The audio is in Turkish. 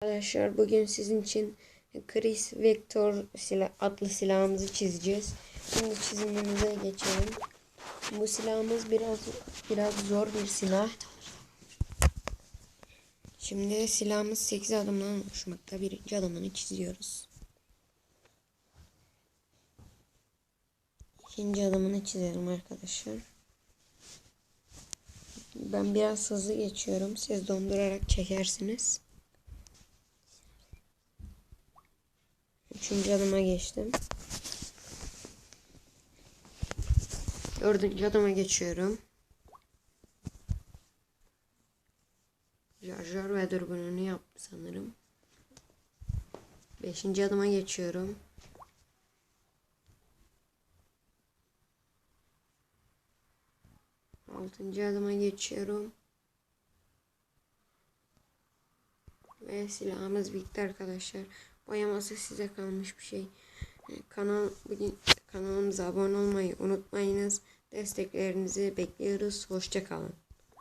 Arkadaşlar bugün sizin için Chris Vector silah, adlı silahımızı çizeceğiz. Şimdi çizimimize geçelim. Bu silahımız biraz biraz zor bir silah. Şimdi silahımız 8 adımdan oluşmakta. Birinci adımını çiziyoruz. İkinci adımını çizelim arkadaşlar. Ben biraz hızlı geçiyorum. Siz dondurarak çekersiniz. Üçüncü adıma geçtim. Dördüncü adıma geçiyorum. Şarjör ve dürbününü yaptı sanırım. Beşinci adıma geçiyorum. Altıncı adıma geçiyorum. Ve silahımız bitti arkadaşlar. Boyaması size kalmış bir şey. Ee, Kanal bugün kanalımıza abone olmayı unutmayınız. Desteklerinizi bekliyoruz. Hoşça kalın.